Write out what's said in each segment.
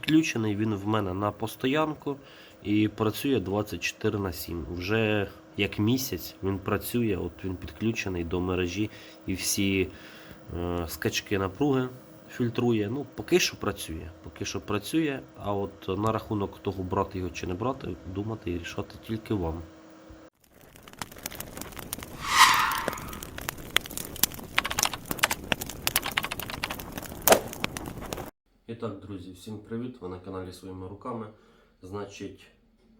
підключений, він в мене на постоянку і працює 24 на 7. Вже як місяць він працює, от він підключений до мережі і всі е, скачки напруги фільтрує. Ну, поки що працює. Поки що працює, а от на рахунок того, брати його чи не брати, думати і рішати тільки вам. І друзі, всім привіт! Ви на каналі своїми руками. Значить,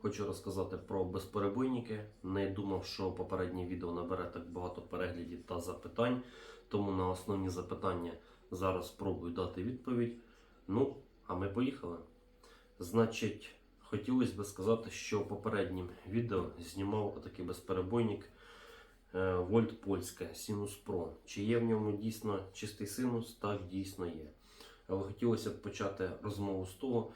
хочу розказати про безперебойники. Не думав, що попереднє відео набере так багато переглядів та запитань. Тому на основні запитання зараз спробую дати відповідь. Ну, а ми поїхали. Значить, хотілося би сказати, що попереднім відео знімав такий безперебойник е, Вольт Польська Sinus Pro. Чи є в ньому дійсно чистий синус? Так, дійсно є. Але хотілося б почати розмову з того,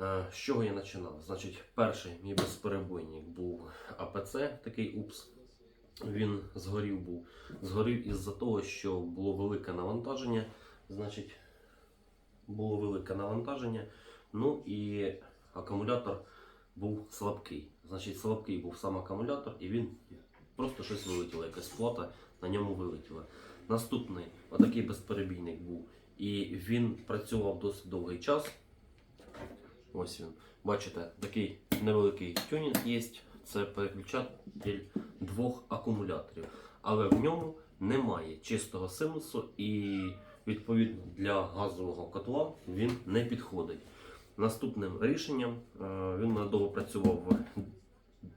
е, з чого я починав. Значить, перший мій безперебойник був АПЦ, такий УПС. Він згорів був. Згорів із-за того, що було велике навантаження. Значить, було велике навантаження. Ну і акумулятор був слабкий. Значить, слабкий був сам акумулятор, і він просто щось вилетіло, якась плата на ньому вилетіла. Наступний отакий безперебійник був. І він працював досить довгий час. Ось він. Бачите, такий невеликий тюнінг є. Це переключатель двох акумуляторів. Але в ньому немає чистого синусу і відповідно для газового котла він не підходить. Наступним рішенням е, він у мене довго працював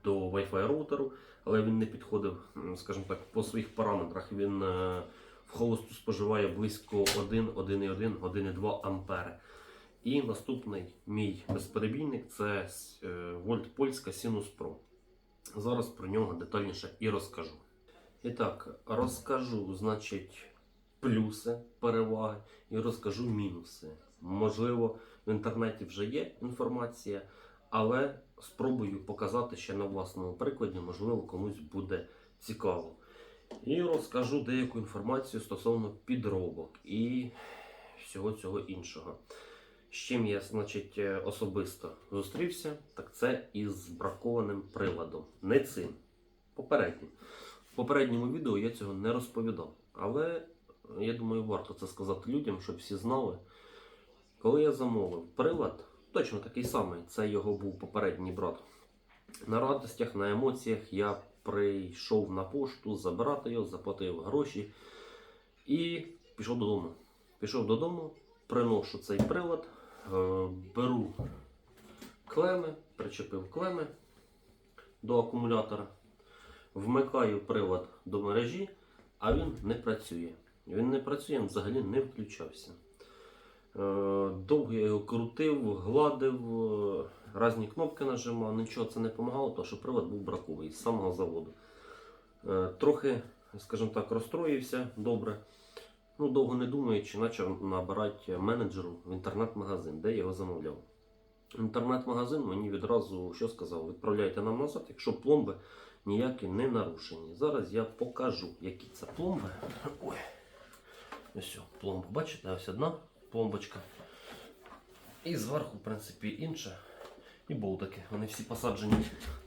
до Wi-Fi роутеру, але він не підходив, скажімо так, по своїх параметрах. Він е, в холосту споживає близько 1, 1,1, 1,2 ампери. І наступний мій безперебійник це е, Вольт Польська Sinus Pro. Зараз про нього детальніше і розкажу. І так, розкажу, значить, плюси, переваги і розкажу мінуси. Можливо, в інтернеті вже є інформація, але спробую показати ще на власному прикладі, можливо, комусь буде цікаво. І розкажу деяку інформацію стосовно підробок і всього цього іншого. З чим я, значить, е, особисто зустрівся, так це із бракованим приладом. Не цим. Попереднім. В попередньому відео я цього не розповідав. Але е, я думаю, варто це сказати людям, щоб всі знали. Коли я замовив прилад, точно такий самий, це його був попередній брат. На радостях, на емоціях я прийшов на пошту забирати його, заплатив гроші і пішов додому. Пішов додому, приношу цей прилад, е, беру клеми, причепив клеми до акумулятора, вмикаю прилад до мережі, а він не працює. Він не працює, він взагалі не включався. Е, Довго я його крутив, гладив, різні кнопки нажимав, нічого це не допомагало, тому що привод був браковий з самого заводу. Е, Трохи, скажімо так, розстроївся добре. Ну, довго не думаючи, почав набирати менеджеру в інтернет-магазин, де я його замовляв. Інтернет-магазин мені відразу що сказав: відправляйте нам назад, якщо пломби ніякі не нарушені. Зараз я покажу, які це пломби. Ой. Ось пломба. Бачите, ось одна пломбочка. І зверху, в принципі, інша. І болтики. Вони всі посаджені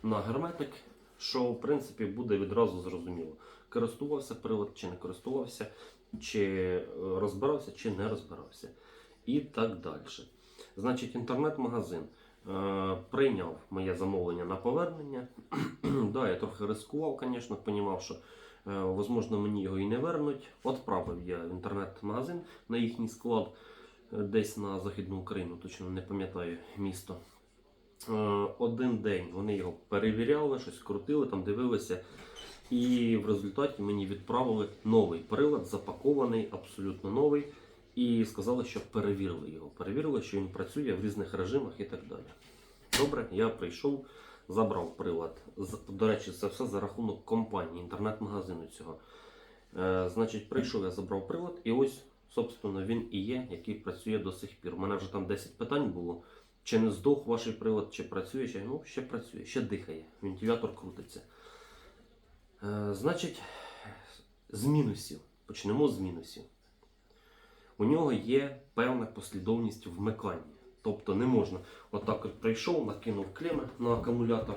на герметик, що в принципі буде відразу зрозуміло. Користувався привод чи не користувався, чи е, розбирався, чи не розбирався. І так далі. Значить, інтернет-магазин е, прийняв моє замовлення на повернення. да, я трохи ризикував, звісно, розумів, що е, можливо мені його і не вернуть. Відправив я в інтернет-магазин на їхній склад десь на Західну Україну, точно не пам'ятаю місто. Е, Один день вони його перевіряли, щось крутили, там дивилися. І в результаті мені відправили новий прилад, запакований, абсолютно новий. І сказали, що перевірили його. Перевірили, що він працює в різних режимах і так далі. Добре, я прийшов, забрав прилад. До речі, це все за рахунок компанії, інтернет-магазину цього. Е, значить, прийшов, я забрав прилад, і ось, собственно, він і є, який працює до сих пір. У мене вже там 10 питань було. Чи не здох ваш прилад, чи працює ще? Ну, ще працює, ще дихає. Вентилятор крутиться. Е, значить, з мінусів. Почнемо з мінусів. У нього є певна послідовність вмикання. Тобто не можна. Отак от прийшов, накинув клеми на акумулятор,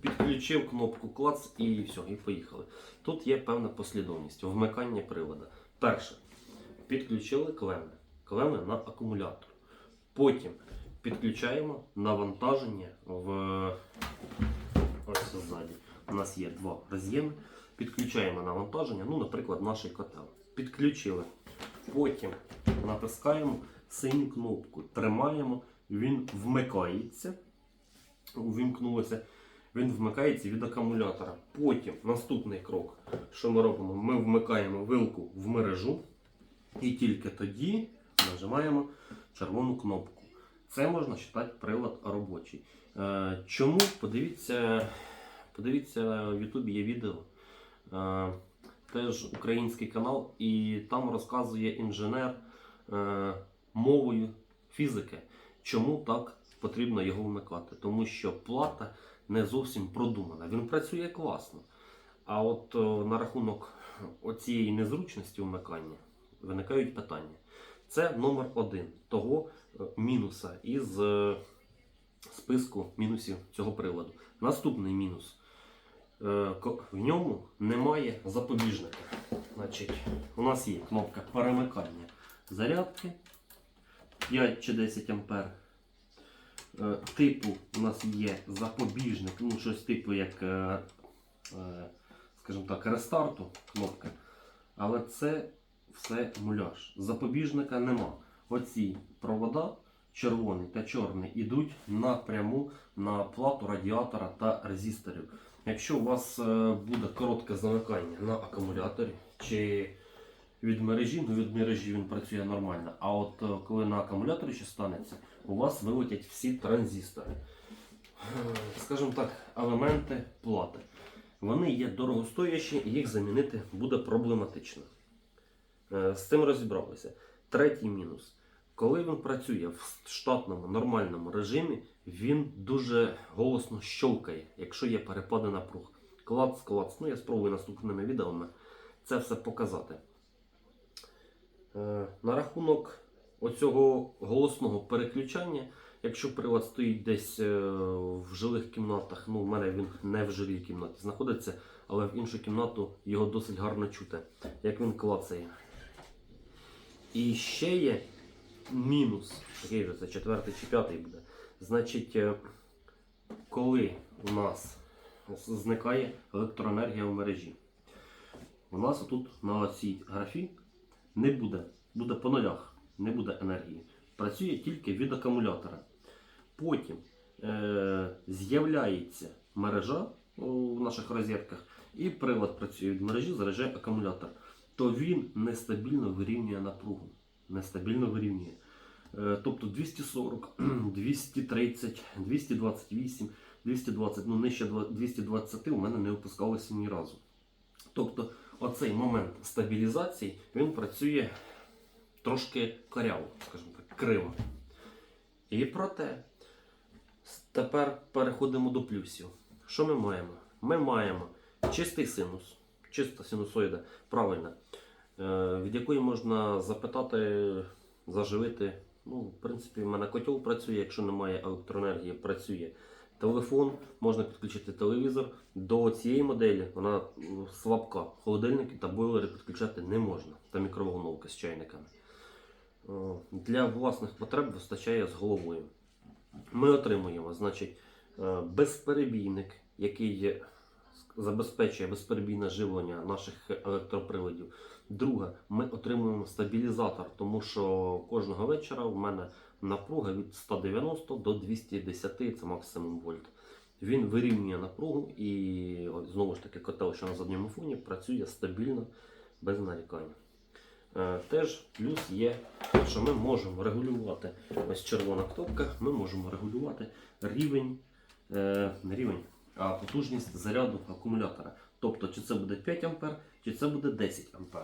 підключив кнопку клац і все, і поїхали. Тут є певна послідовність вмикання привода. Перше, підключили клеми, клеми на акумулятор. Потім підключаємо навантаження в ось ззаді. У нас є два роз'єми. Підключаємо навантаження, ну, наприклад, наш котел. Підключили. Потім натискаємо синю кнопку, тримаємо, він вмикається. Увімкнулося. Він вмикається від акумулятора. Потім наступний крок, що ми робимо? Ми вмикаємо вилку в мережу і тільки тоді нажимаємо червону кнопку. Це можна вважати прилад робочий. Е, Чому? Подивіться, подивіться, в Ютубі є відео. Е, Теж український канал, і там розказує інженер е, мовою фізики, чому так потрібно його вмикати. Тому що плата не зовсім продумана. Він працює класно. А от на рахунок оцієї незручності вмикання виникають питання. Це номер один того е, мінуса із е, списку мінусів цього приладу. Наступний мінус. Е, В ньому немає запобіжника. Значить, у нас є кнопка перемикання зарядки 5 чи 10 ампер. Е, Типу у нас є запобіжник, ну щось типу як, скажімо так, рестарту кнопка. Але це все муляж. Запобіжника нема. Оці провода, червоний та чорний, ідуть напряму на плату радіатора та резисторів. Якщо у вас е, буде коротке замикання на акумуляторі чи від мережі, ну від мережі він працює нормально. А от е, коли на акумуляторі що станеться, у вас вилетять всі транзистори. Скажімо так, елементи плати. Вони є дорогостоящі і їх замінити буде проблематично. Е, З цим розібралися. Третій мінус. Коли він працює в штатному нормальному режимі, він дуже голосно щолкає, якщо є перепади напруг. Клац, клац. Ну, я спробую наступними відеоми це все показати. Е, На рахунок оцього голосного переключання, якщо прилад стоїть десь е, в жилих кімнатах, ну в мене він не в жилій кімнаті знаходиться, але в іншу кімнату його досить гарно чути, як він клацає. І ще є мінус, який же це четвертий чи п'ятий буде. Значить, е, коли у нас зникає електроенергія в мережі, у нас тут на цій графі не буде, буде по нулях, не буде енергії. Працює тільки від акумулятора. Потім е, з'являється мережа у наших розетках, і прилад працює від мережі, заряджає акумулятор. То він нестабільно вирівнює напругу. Нестабільно вирівнює. Е, тобто 240, 230, 228, 220, ну нижче 220 у мене не опускалося ні разу. Тобто оцей момент стабілізації він працює трошки коряво, скажімо так, криво. І проте, тепер переходимо до плюсів. Що ми маємо? Ми маємо чистий синус, чиста синусоїда, правильно, е, від якої можна запитати, заживити. Ну, в принципі, в мене котел працює, якщо немає електроенергії, працює телефон, можна підключити телевізор. До цієї моделі вона слабка. Холодильники та бойлери підключати не можна. Та мікроволновка з чайниками. Для власних потреб вистачає з головою. Ми отримуємо, значить, е, безперебійник, який забезпечує безперебійне живлення наших електроприладів. Друге, ми отримуємо стабілізатор, тому що кожного вечора в мене напруга від 190 до 210, це максимум вольт. Він вирівнює напругу і знову ж таки котел, що на задньому фоні, працює стабільно, без нарікань. Е, Теж плюс є, що ми можемо регулювати ось червона кнопка, ми можемо регулювати рівень, е, рівень, потужність заряду акумулятора. Тобто, чи це буде 5 А, чи це буде 10 А.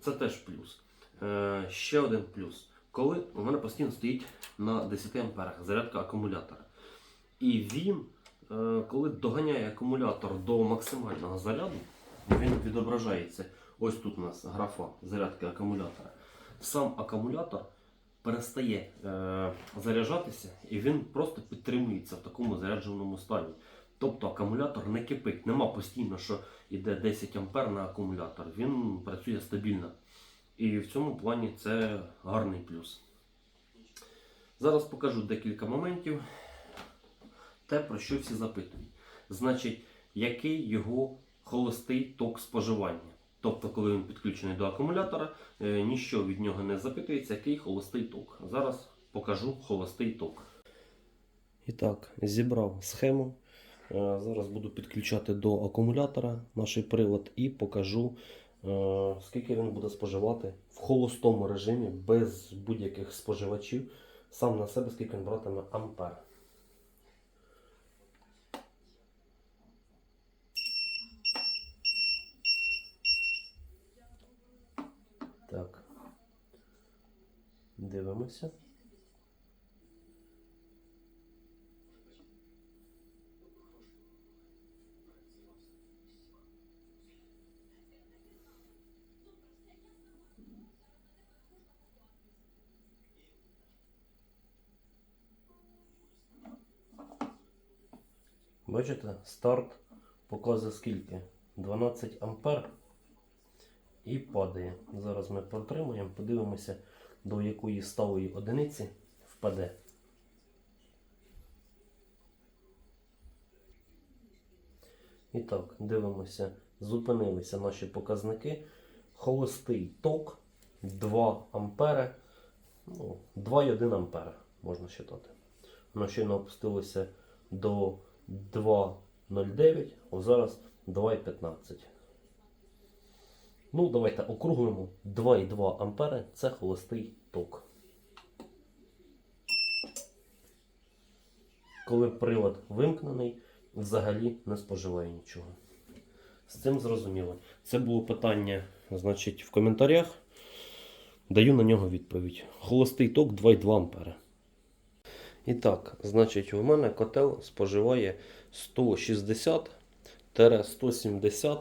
Це теж плюс. Е, ще один плюс. Коли у мене постійно стоїть на 10 амперах зарядка акумулятора. І він, е, коли доганяє акумулятор до максимального заряду, він відображається. Ось тут у нас графа зарядки акумулятора. Сам акумулятор перестає е, заряджатися і він просто підтримується в такому зарядженому стані. Тобто акумулятор не кипить, нема постійно, що йде 10 А на акумулятор. Він працює стабільно. І в цьому плані це гарний плюс. Зараз покажу декілька моментів. Те, про що всі запитують. Значить, який його холостий ток споживання. Тобто, коли він підключений до акумулятора, е, ніщо від нього не запитується, який холостий ток. Зараз покажу холостий ток. І так, зібрав схему. Е, Зараз буду підключати до акумулятора наш прилад і покажу, е, скільки він буде споживати в холостому режимі без будь-яких споживачів. Сам на себе, скільки він братиме ампер. Дивимося. Бачите, старт показує скільки? 12 ампер і падає. Зараз ми протримуємо, подивимося, до якої сталої одиниці впаде. І так, дивимося, зупинилися наші показники. Холостий ток 2 ампери, ну, 2,1 ампера можна вважати. Воно щойно опустилося до 2,09, а зараз 2,15. Ну, давайте округлимо 2,2 ампери це холостий ток. Коли прилад вимкнений, взагалі не споживає нічого. З цим зрозуміло. Це було питання, значить, в коментарях. Даю на нього відповідь. Холостий ток 2,2 ампери. І так, значить, у мене котел споживає 160-170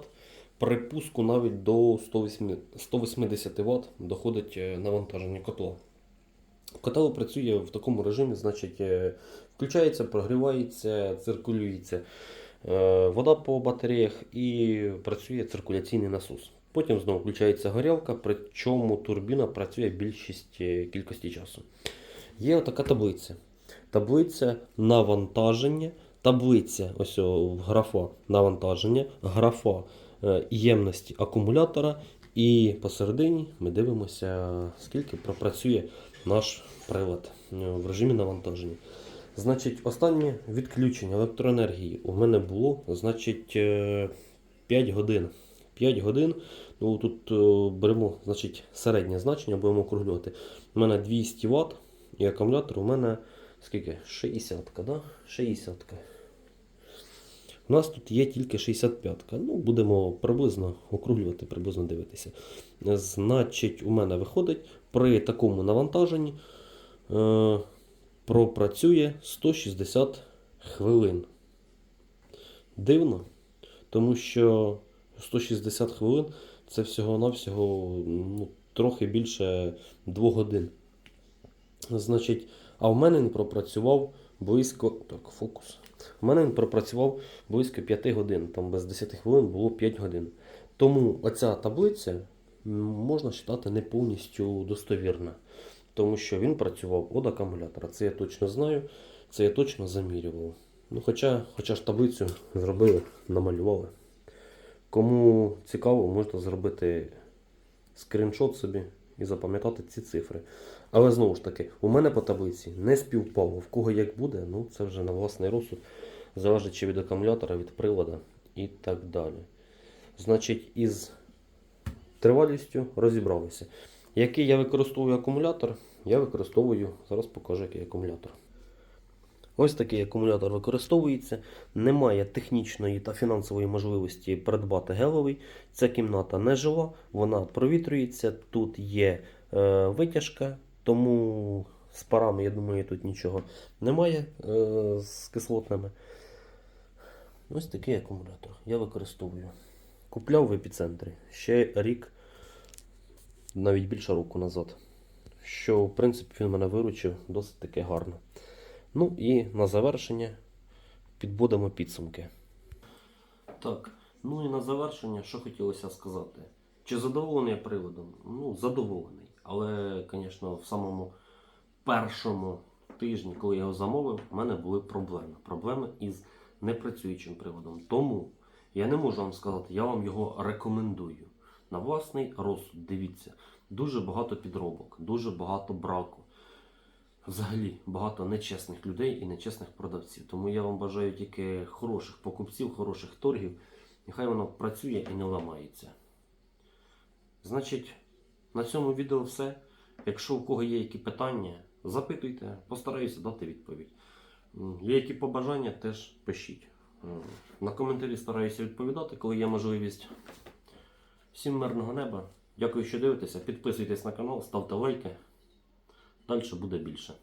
при пуску навіть до 180 180 Вт доходить е, навантаження котла. Котел працює в такому режимі, значить, е, включається, прогрівається, циркулюється е, вода по батареях і працює циркуляційний насос. Потім знову включається горілка, причому турбіна працює більшість кількості часу. Є така таблиця. Таблиця навантаження, таблиця, ось графа навантаження, графа е, ємності акумулятора. І посередині ми дивимося, скільки пропрацює наш прилад е, в режимі навантаження. Значить, останнє відключення електроенергії у мене було значить, е, 5 годин. 5 годин. Ну, тут е, беремо значить, середнє значення, будемо округлювати. У мене 200 Вт і акумулятор у мене скільки? 60, да? 60. У нас тут є тільки 65. Ну, будемо приблизно округлювати, приблизно дивитися. Значить, у мене виходить при такому навантаженні е, пропрацює 160 хвилин. Дивно, тому що 160 хвилин це всього-навсього ну, трохи більше 2 годин. Значить, а в мене він пропрацював близько. Так, фокус. У мене він пропрацював близько 5 годин. Там без 10 хвилин було 5 годин. Тому оця таблиця можна вважати не повністю достовірна. Тому що він працював від акумулятора. Це я точно знаю, це я точно замірював. Ну, хоча, хоча ж таблицю зробили, намалювали. Кому цікаво, можете зробити скріншот собі і запам'ятати ці цифри. Але знову ж таки, у мене по таблиці не співпало. В кого як буде, ну це вже на власний розсуд, залежить чи від акумулятора, від привода і так далі. Значить, із тривалістю розібралися. Який я використовую акумулятор? Я використовую, зараз покажу, який акумулятор. Ось такий акумулятор використовується. Немає технічної та фінансової можливості придбати геловий. Ця кімната не жила, вона провітрюється. Тут є е, витяжка, тому з парами, я думаю, тут нічого немає е, з кислотними. Ось такий акумулятор я використовую. Купляв в епіцентрі ще рік, навіть більше року назад. що в принципі він мене виручив досить таки гарно. Ну і на завершення підбудемо підсумки. Так, ну і на завершення, що хотілося сказати. Чи задоволений я приводом? Ну, задоволений. Але, звісно, в самому першому тижні, коли я його замовив, в мене були проблеми. Проблеми із непрацюючим приводом. Тому я не можу вам сказати, я вам його рекомендую. На власний розсуд, дивіться, дуже багато підробок, дуже багато браку. Взагалі багато нечесних людей і нечесних продавців. Тому я вам бажаю тільки хороших покупців, хороших торгів. Нехай воно працює і не ламається. Значить, на цьому відео все. Якщо у кого є які питання, запитуйте, постараюся дати відповідь. Є які побажання, теж пишіть. На коментарі стараюся відповідати, коли є можливість. Всім мирного неба. Дякую, що дивитеся. Підписуйтесь на канал, ставте лайки. Далі буде більше.